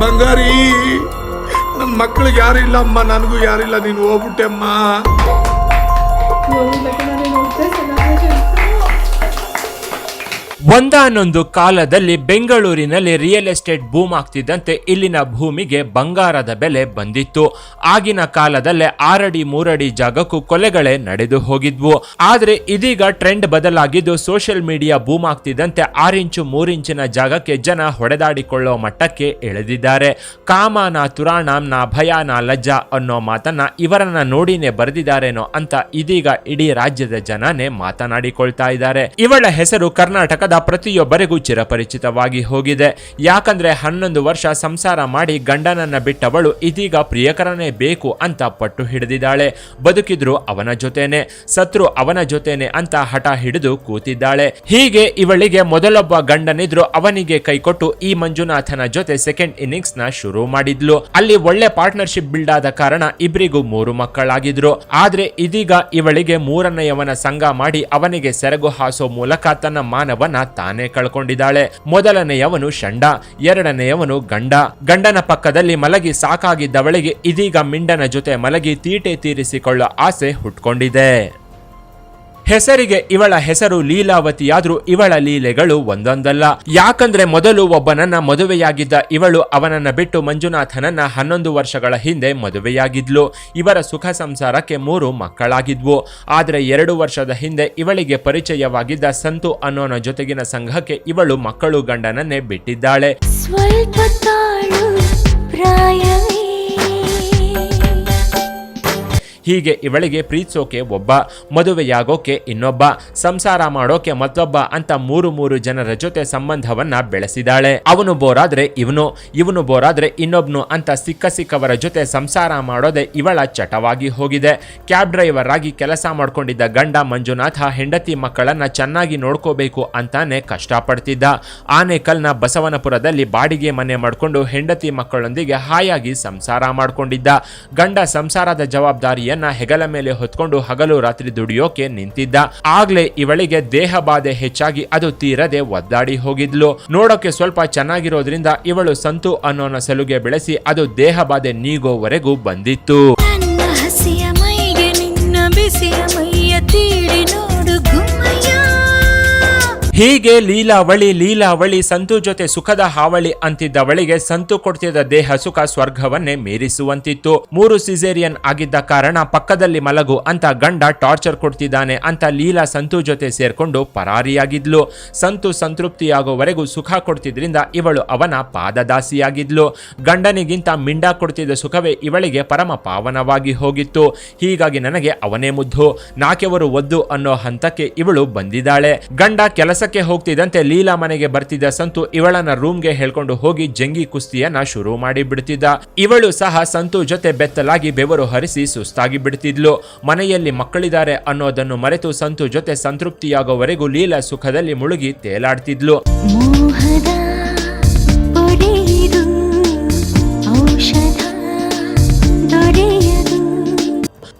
ಬಂಗಾರಿ. ನನ್ನ ಮಕ್ಳಿಗೆ ಯಾರು ಇಲ್ಲ ಅಮ್ಮ ನನಗೂ ಯಾರಿಲ್ಲ ನೀನು ಹೋಗ್ಬಿಟ್ಟೆ ಅಮ್ಮ. ಒಂದಾನೊಂದು ಕಾಲದಲ್ಲಿ ಬೆಂಗಳೂರಿನಲ್ಲಿ ರಿಯಲ್ ಎಸ್ಟೇಟ್ ಬೂಮ್ ಆಗ್ತಿದ್ದಂತೆ ಇಲ್ಲಿನ ಭೂಮಿಗೆ ಬಂಗಾರದ ಬೆಲೆ ಬಂದಿತ್ತು. ಆಗಿನ ಕಾಲದಲ್ಲೇ ಆರಡಿ ಮೂರಡಿ ಜಾಗಕ್ಕೂ ಕೊಲೆಗಳೇ ನಡೆದು ಹೋಗಿದ್ವು. ಆದ್ರೆ ಇದೀಗ ಟ್ರೆಂಡ್ ಬದಲಾಗಿದ್ದು ಸೋಷಿಯಲ್ ಮೀಡಿಯಾ ಬೂಮ್ ಆಗ್ತಿದ್ದಂತೆ ಆರಿಂಚು ಮೂರಿಂಚಿನ ಜಾಗಕ್ಕೆ ಜನ ಹೊಡೆದಾಡಿಕೊಳ್ಳೋ ಮಟ್ಟಕ್ಕೆ ಎಳೆದಿದ್ದಾರೆ. ಕಾಮ ನಾ ತುರಾಣಂ ನಾ ಭಯ ನಾ ಲಜ್ಜಾ ಅನ್ನೋ ಮಾತನ್ನ ಇವರನ್ನ ನೋಡಿನೇ ಬರೆದಿದ್ದಾರೇನೋ ಅಂತ ಇದೀಗ ಇಡೀ ರಾಜ್ಯದ ಜನನೇ ಮಾತನಾಡಿಕೊಳ್ತಾ ಇದ್ದಾರೆ. ಇವಳ ಹೆಸರು ಕರ್ನಾಟಕದ ಪ್ರತಿಯೊಬ್ಬರಿಗೂ ಚಿರಪರಿಚಿತವಾಗಿ ಹೋಗಿದೆ. ಯಾಕಂದ್ರೆ ಹನ್ನೊಂದು ವರ್ಷ ಸಂಸಾರ ಮಾಡಿ ಗಂಡನನ್ನ ಬಿಟ್ಟವಳು ಇದೀಗ ಪ್ರಿಯಕರನೇ ಬೇಕು ಅಂತ ಪಟ್ಟು ಹಿಡಿದಿದ್ದಾಳೆ. ಬದುಕಿದ್ರು ಅವನ ಜೊತೆನೆ, ಸತ್ರು ಅವನ ಜೊತೆನೆ ಅಂತ ಹಠ ಹಿಡಿದು ಕೂತಿದ್ದಾಳೆ. ಹೀಗೆ ಇವಳಿಗೆ ಮೊದಲೊಬ್ಬ ಗಂಡನಿದ್ರು ಅವನಿಗೆ ಕೈಕೊಟ್ಟು ಈ ಮಂಜುನಾಥನ ಜೊತೆ ಸೆಕೆಂಡ್ ಇನ್ನಿಂಗ್ಸ್ನ ಶುರು ಮಾಡಿದ್ಲು. ಅಲ್ಲಿ ಒಳ್ಳೆ ಪಾರ್ಟ್ನರ್ಶಿಪ್ ಬಿಲ್ಡ್ ಆದ ಕಾರಣ ಇಬ್ಬರಿಗೂ ಮೂರು ಮಕ್ಕಳಾಗಿದ್ರು. ಆದ್ರೆ ಇದೀಗ ಇವಳಿಗೆ ಮೂರನೆಯವನ ಸಂಘ ಮಾಡಿ ಅವನಿಗೆ ಸೆರಗು ಹಾಸೋ ಮೂಲಕ ತನ್ನ ಮಾನವನ ತಾನೇ ಕಳ್ಕೊಂಡಿದ್ದಾಳೆ. ಮೊದಲನೆಯವನು ಷಂಡ, ಎರಡನೆಯವನು ಗಂಡ. ಗಂಡನ ಪಕ್ಕದಲ್ಲಿ ಮಲಗಿ ಸಾಕಾಗಿದ್ದವಳಿಗೆ ಇದೀಗ ಮಿಂಡನ ಜೊತೆ ಮಲಗಿ ತೀಟೆ ತೀರಿಸಿಕೊಳ್ಳೋ ಆಸೆ ಹುಟ್ಕೊಂಡಿದೆ. ಹೆಸರಿಗೆ ಇವಳ ಹೆಸರು ಲೀಲಾವತಿಯಾದ್ರೂ ಇವಳ ಲೀಲೆಗಳು ಒಂದೊಂದಲ್ಲ. ಯಾಕಂದ್ರೆ ಮೊದಲು ಒಬ್ಬನನ್ನ ಮದುವೆಯಾಗಿದ್ದ ಇವಳು ಅವನನ್ನ ಬಿಟ್ಟು ಮಂಜುನಾಥನನ್ನ ಹನ್ನೊಂದು ವರ್ಷಗಳ ಹಿಂದೆ ಮದುವೆಯಾಗಿದ್ಲು. ಇವರ ಸುಖ ಸಂಸಾರಕ್ಕೆ ಮೂರು ಮಕ್ಕಳಾಗಿದ್ವು. ಆದರೆ ಎರಡು ವರ್ಷದ ಹಿಂದೆ ಇವಳಿಗೆ ಪರಿಚಯವಾಗಿದ್ದ ಸಂತು ಅನ್ನೋನ ಜೊತೆಗಿನ ಸಂಘಕ್ಕೆ ಇವಳು ಮಕ್ಕಳು ಗಂಡನನ್ನೇ ಬಿಟ್ಟಿದ್ದಾಳೆ. ಸ್ವಲ್ಪ ಹೀಗೆ ಇವಳಿಗೆ ಪ್ರೀತಿಸೋಕೆ ಒಬ್ಬ, ಮದುವೆಯಾಗೋಕೆ ಇನ್ನೊಬ್ಬ, ಸಂಸಾರ ಮಾಡೋಕೆ ಮತ್ತೊಬ್ಬ ಅಂತ ಮೂರು ಮೂರು ಜನರ ಜೊತೆ ಸಂಬಂಧವನ್ನ ಬೆಳೆಸಿದಾಳೆ. ಅವನು ಬೋರಾದ್ರೆ ಇವನು ಇವನು ಬೋರಾದ್ರೆ ಇನ್ನೊಬ್ನು ಅಂತ ಸಿಕ್ಕ ಸಿಕ್ಕವರ ಜೊತೆ ಸಂಸಾರ ಮಾಡೋದೆ ಇವಳ ಚಟವಾಗಿ ಹೋಗಿದೆ. ಕ್ಯಾಬ್ ಡ್ರೈವರ್ ಆಗಿ ಕೆಲಸ ಮಾಡ್ಕೊಂಡಿದ್ದ ಗಂಡ ಮಂಜುನಾಥ ಹೆಂಡತಿ ಮಕ್ಕಳನ್ನ ಚೆನ್ನಾಗಿ ನೋಡ್ಕೋಬೇಕು ಅಂತಾನೆ ಕಷ್ಟಪಡ್ತಿದ್ದ. ಆನೇಕಲ್ನ ಬಸವನಪುರದಲ್ಲಿ ಬಾಡಿಗೆ ಮನೆ ಮಾಡಿಕೊಂಡು ಹೆಂಡತಿ ಮಕ್ಕಳೊಂದಿಗೆ ಹಾಯಾಗಿ ಸಂಸಾರ ಮಾಡಿಕೊಂಡಿದ್ದ. ಗಂಡ ಸಂಸಾರದ ಜವಾಬ್ದಾರಿಯನ್ನ ಹೆಗಲ ಮೇಲೆ ಹೊತ್ಕೊಂಡು ಹಗಲು ರಾತ್ರಿ ದುಡಿಯೋಕೆ ನಿಂತಿದ್ದ. ಆಗ್ಲೇ ಇವಳಿಗೆ ದೇಹ ಬಾಧೆ ಹೆಚ್ಚಾಗಿ ಅದು ತೀರದೆ ಒದ್ದಾಡಿ ಹೋಗಿದ್ಲು. ನೋಡೋಕೆ ಸ್ವಲ್ಪ ಚೆನ್ನಾಗಿರೋದ್ರಿಂದ ಇವಳು ಸಂತು ಅನ್ನೋನ ಸಲುಗೆ ಬೆಳೆಸಿ ಅದು ದೇಹ ಬಾಧೆ ನೀಗೋವರೆಗೂ ಬಂದಿತ್ತು. ಹೀಗೆ ಲೀಲಾವಳಿ ಲೀಲಾವಳಿ, ಸಂತು ಜೊತೆ ಸುಖದ ಹಾವಳಿ ಅಂತಿದ್ದವಳಿಗೆ ಸಂತು ಕೊಡ್ತಿದ್ದ ದೇಹ ಸುಖ ಸ್ವರ್ಗವನ್ನೇ ಮೀರಿಸುವಂತಿತ್ತು. ಮೂರು ಸಿಸೇರಿಯನ್ ಆಗಿದ್ದ ಕಾರಣ ಪಕ್ಕದಲ್ಲಿ ಮಲಗು ಅಂತ ಗಂಡ ಟಾರ್ಚರ್ ಕೊಡ್ತಿದ್ದಾನೆ ಅಂತ ಲೀಲಾ ಸಂತು ಜೊತೆ ಸೇರ್ಕೊಂಡು ಪರಾರಿಯಾಗಿದ್ಲು. ಸಂತು ಸಂತೃಪ್ತಿಯಾಗುವವರೆಗೂ ಸುಖ ಕೊಡ್ತಿದ್ರಿಂದ ಇವಳು ಅವನ ಪಾದದಾಸಿಯಾಗಿದ್ಲು. ಗಂಡನಿಗಿಂತ ಮಿಂಡ ಕೊಡ್ತಿದ್ದ ಸುಖವೇ ಇವಳಿಗೆ ಪರಮ ಪಾವನವಾಗಿ ಹೋಗಿತ್ತು. ಹೀಗಾಗಿ ನನಗೆ ಅವನೇ ಮುದ್ದು. ನಾಕೆವರು ಒದ್ದು ಅನ್ನೋ ಹಂತಕ್ಕೆ ಇವಳು ಬಂದಿದ್ದಾಳೆ. ಗಂಡ ಕೆಲಸಕ್ಕೆ ಹೋಗ್ತಿದ್ದಂತೆ ಲೀಲಾ ಮನೆಗೆ ಬರ್ತಿದ್ದ ಸಂತು ಇವಳನ್ನ ರೂಮ್ಗೆ ಹೇಳ್ಕೊಂಡು ಹೋಗಿ ಜಂಗಿ ಕುಸ್ತಿಯನ್ನ ಶುರು ಮಾಡಿ ಬಿಡ್ತಿದ್ದ ಇವಳು ಸಹ ಸಂತು ಜೊತೆ ಬೆತ್ತಲಾಗಿ ಬೆವರು ಹರಿಸಿ ಸುಸ್ತಾಗಿ ಬಿಡ್ತಿದ್ಲು. ಮನೆಯಲ್ಲಿ ಮಕ್ಕಳಿದ್ದಾರೆ ಅನ್ನೋದನ್ನು ಮರೆತು ಸಂತು ಜೊತೆ ಸಂತೃಪ್ತಿಯಾಗೋವರೆಗೂ ಲೀಲಾ ಸುಖದಲ್ಲಿ ಮುಳುಗಿ ತೇಲಾಡ್ತಿದ್ಲು.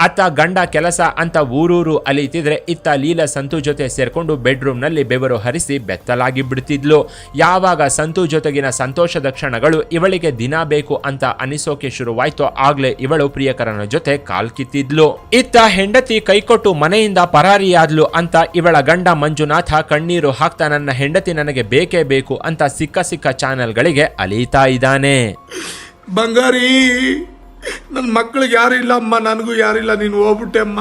ಅತ್ತ ಗಂಡ ಕೆಲಸ ಅಂತ ಊರೂರು ಅಲಿತಿದ್ರೆ ಇತ್ತ ಲೀಲಾ ಸಂತು ಜೊತೆ ಸೇರ್ಕೊಂಡು ಬೆಡ್ರೂಮ್ನಲ್ಲಿ ಬೆವರು ಹರಿಸಿ ಬೆತ್ತಲಾಗಿ ಬಿಡ್ತಿದ್ಲು. ಯಾವಾಗ ಸಂತು ಜೊತೆಗಿನ ಸಂತೋಷದ ಕ್ಷಣಗಳು ಇವಳಿಗೆ ದಿನ ಬೇಕು ಅಂತ ಅನಿಸೋಕೆ ಶುರುವಾಯ್ತೋ ಆಗ್ಲೇ ಇವಳು ಪ್ರಿಯಕರನ ಜೊತೆ ಕಾಲ್ ಕಿತ್ತಿದ್ಲು. ಇತ್ತ ಹೆಂಡತಿ ಕೈಕೊಟ್ಟು ಮನೆಯಿಂದ ಪರಾರಿಯಾದ್ಲು ಅಂತ ಇವಳ ಗಂಡ ಮಂಜುನಾಥ ಕಣ್ಣೀರು ಹಾಕ್ತಾ ನನ್ನ ಹೆಂಡತಿ ನನಗೆ ಬೇಕೇ ಬೇಕು ಅಂತ ಸಿಕ್ಕ ಸಿಕ್ಕ ಚಾನೆಲ್ಗಳಿಗೆ ಅಲೀತಾ ಇದ್ದಾನೆ. ಬಂಗಾರಿ ನನ್ನ ಮಕ್ಳಿಗೆ ಯಾರು ಇಲ್ಲ ಅಮ್ಮ ನನಗೂ ಯಾರಿಲ್ಲ ನೀನು ಹೋಗ್ಬಿಟ್ಟೆ ಅಮ್ಮ.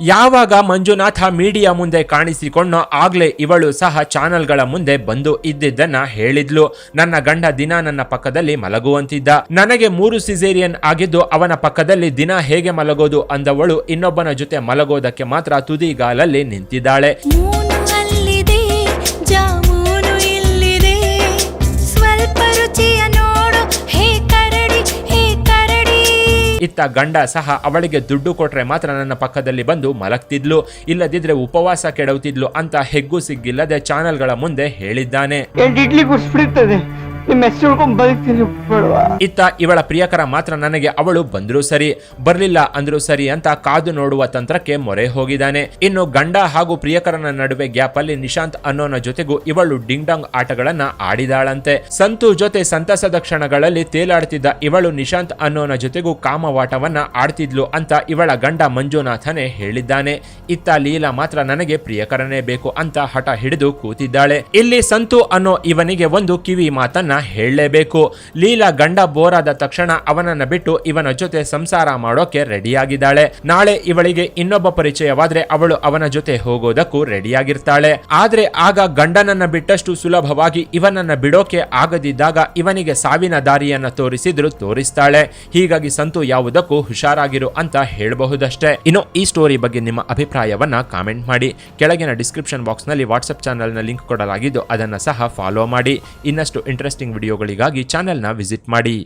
ಯಾವಾಗ ಮಂಜುನಾಥ ಮೀಡಿಯಾ ಮುಂದೆ ಕಾಣಿಸಿಕೊಂಡು ಆಗ್ಲೇ ಇವಳು ಸಹ ಚಾನೆಲ್ಗಳ ಮುಂದೆ ಬಂದು ಇದ್ದಿದ್ದನ್ನ ಹೇಳಿದ್ಲು. ನನ್ನ ಗಂಡ ದಿನ ನನ್ನ ಪಕ್ಕದಲ್ಲಿ ಮಲಗುವಂತಿದ್ದ. ನನಗೆ ಮೂರು ಸಿಸೇರಿಯನ್ ಆಗಿದ್ದು ಅವನ ಪಕ್ಕದಲ್ಲಿ ದಿನ ಹೇಗೆ ಮಲಗೋದು ಅಂದವಳು ಇನ್ನೊಬ್ಬನ ಜೊತೆ ಮಲಗೋದಕ್ಕೆ ಮಾತ್ರ ತುದಿಗಾಲಲ್ಲಿ ನಿಂತಿದ್ದಾಳೆ. ಇತ್ತ ಗಂಡ ಸಹ ಅವಳಿಗೆ ದುಡ್ಡು ಕೊಟ್ರೆ ಮಾತ್ರ ನನ್ನ ಪಕ್ಕದಲ್ಲಿ ಬಂದು ಮಲಗ್ತಿದ್ಲು. ಇಲ್ಲದಿದ್ರೆ ಉಪವಾಸ ಕೆಡವುತ್ತಿದ್ಲು ಅಂತ ಹೆಗ್ಗು ಸಿಗ್ಗಿಲ್ಲದೆ ಚಾನೆಲ್ಗಳ ಮುಂದೆ ಹೇಳಿದ್ದಾನೆ. ಇತ್ತ ಇವಳ ಪ್ರಿಯಕರ ಮಾತ್ರ ನನಗೆ ಅವಳು ಬಂದ್ರು ಸರಿ, ಬರ್ಲಿಲ್ಲ ಅಂದ್ರು ಸರಿ ಅಂತ ಕಾದು ನೋಡುವ ತಂತ್ರಕ್ಕೆ ಮೊರೆ ಹೋಗಿದ್ದಾನೆ. ಇನ್ನು ಗಂಡ ಹಾಗೂ ಪ್ರಿಯಕರನ ನಡುವೆ ಗ್ಯಾಪ್ ಅಲ್ಲಿ ನಿಶಾಂತ್ ಅನ್ನೋನ ಜೊತೆಗೂ ಇವಳು ಡಿಂಗ್ ಡಾಂಗ್ ಆಟಗಳನ್ನ ಆಡಿದಾಳಂತೆ. ಸಂತು ಜೊತೆ ಸಂತಸದ ಕ್ಷಣಗಳಲ್ಲಿ ತೇಲಾಡ್ತಿದ್ದ ಇವಳು ನಿಶಾಂತ್ ಅನ್ನೋನ ಜೊತೆಗೂ ಕಾಮವಾಟವನ್ನ ಆಡ್ತಿದ್ಲು ಅಂತ ಇವಳ ಗಂಡ ಮಂಜುನಾಥನೇ ಹೇಳಿದ್ದಾನೆ. ಇತ್ತ ಲೀಲಾ ಮಾತ್ರ ನನಗೆ ಪ್ರಿಯಕರನೇ ಬೇಕು ಅಂತ ಹಠ ಹಿಡಿದು ಕೂತಿದ್ದಾಳೆ. ಇಲ್ಲಿ ಸಂತು ಅನ್ನೋ ಇವನಿಗೆ ಒಂದು ಕಿವಿ ಮಾತನ್ನ ಹೇಳಲೇಬೇಕು. ಲೀಲಾ ಗಂಡ ಬೋರಾದ ತಕ್ಷಣ ಅವನನ್ನ ಬಿಟ್ಟು ಇವನ ಜೊತೆ ಸಂಸಾರ ಮಾಡೋಕೆ ರೆಡಿಯಾಗಿದ್ದಾಳೆ. ನಾಳೆ ಇವಳಿಗೆ ಇನ್ನೊಬ್ಬ ಪರಿಚಯವಾದ್ರೆ ಅವಳು ಅವನ ಜೊತೆ ಹೋಗೋದಕ್ಕೂ ರೆಡಿಯಾಗಿರ್ತಾಳೆ. ಆದ್ರೆ ಆಗ ಗಂಡನನ್ನ ಬಿಟ್ಟಷ್ಟು ಸುಲಭವಾಗಿ ಇವನನ್ನ ಬಿಡೋಕೆ ಆಗದಿದ್ದಾಗ ಇವನಿಗೆ ಸಾವಿನ ದಾರಿಯನ್ನ ತೋರಿಸಿದ್ರು ತೋರಿಸ್ತಾಳೆ. ಹೀಗಾಗಿ ಸಂತು ಯಾವುದಕ್ಕೂ ಹುಷಾರಾಗಿರು ಅಂತ ಹೇಳಬಹುದಷ್ಟೇ. ಇನ್ನು ಈ ಸ್ಟೋರಿ ಬಗ್ಗೆ ನಿಮ್ಮ ಅಭಿಪ್ರಾಯವನ್ನ ಕಾಮೆಂಟ್ ಮಾಡಿ. ಕೆಳಗಿನ ಡಿಸ್ಕ್ರಿಪ್ಷನ್ ಬಾಕ್ಸ್ನಲ್ಲಿ ವಾಟ್ಸ್ಆಪ್ನ ಲಿಂಕ್ ಕೊಡಲಾಗಿದ್ದು ಅದನ್ನ ಸಹ ಫಾಲೋ ಮಾಡಿ. ಇನ್ನಷ್ಟು ಇಂಟ್ರೆಸ್ಟಿಂಗ್ ವಿಡಿಯೋಗಳಿಗಾಗಿ ಚಾನೆಲ್ನ ವಿಸಿಟ್ ಮಾಡಿ.